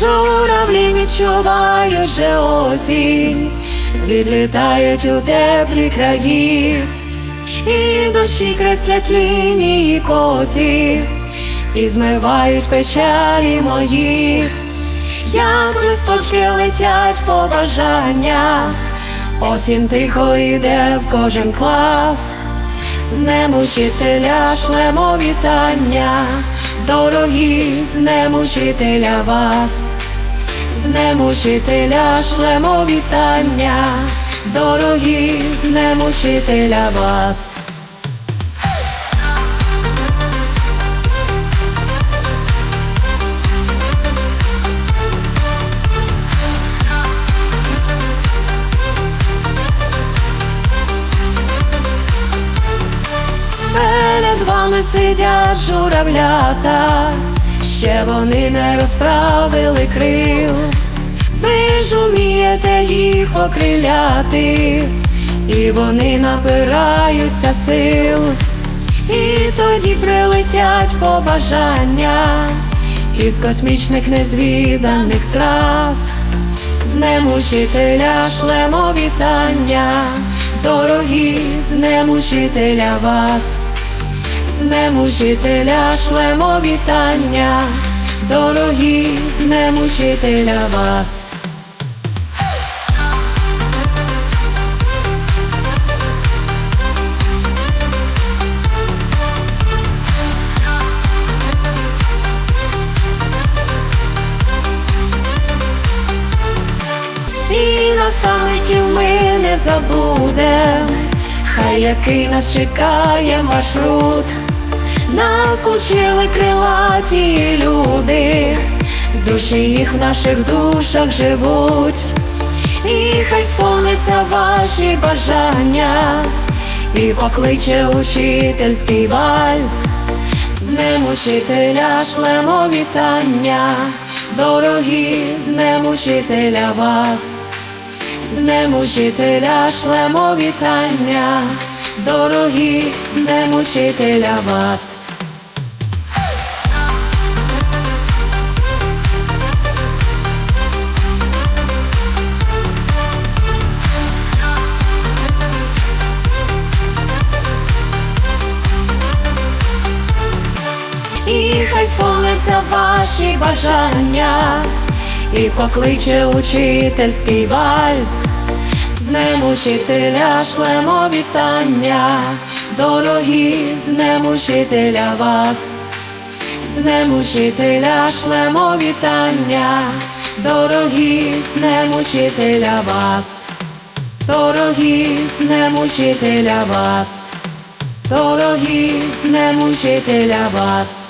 Журавлі відчувають же осінь, відлітають у теплі краї, і дощі креслять лінії косі, і змивають печалі мої, як листочки летять побажання, осінь тихо йде в кожен клас. З днем учителя шлемо вітання, дорогі, з днем учителя вас, з днем шлемо вітання, дорогі, з днем учителя вас. Перед сидять журавлята, ще вони не розправили крил. Ви ж умієте їх окриляти, і вони набираються сил, і тоді прилетять побажання із космічних незвіданих трас. З днем учителя шлемо вітання, дорогі, з днем учителя вас, днем учителя шлемо вітання, дорогі, з днем учителя вас. І наставників ми не забудем, хай який нас чекає маршрут. Нас учили крилаті люди, душі їх в наших душах живуть, і хай сповниться ваші бажання, і покличе учительський вальс. З днем учителя шлемо вітання, дорогі, з днем учителя вас, з днем учителя шлемо вітання, дорогі, з днем учителя вас. І хай сповниться ваші бажання, і покличе учительський вальс. З учителя шлемо вітання, дорогі, з учителя вас, з учителя шлемо вітання, дорогі, з учителя вас, дорогі, з учителя вас. Дорогі, з учителя вас.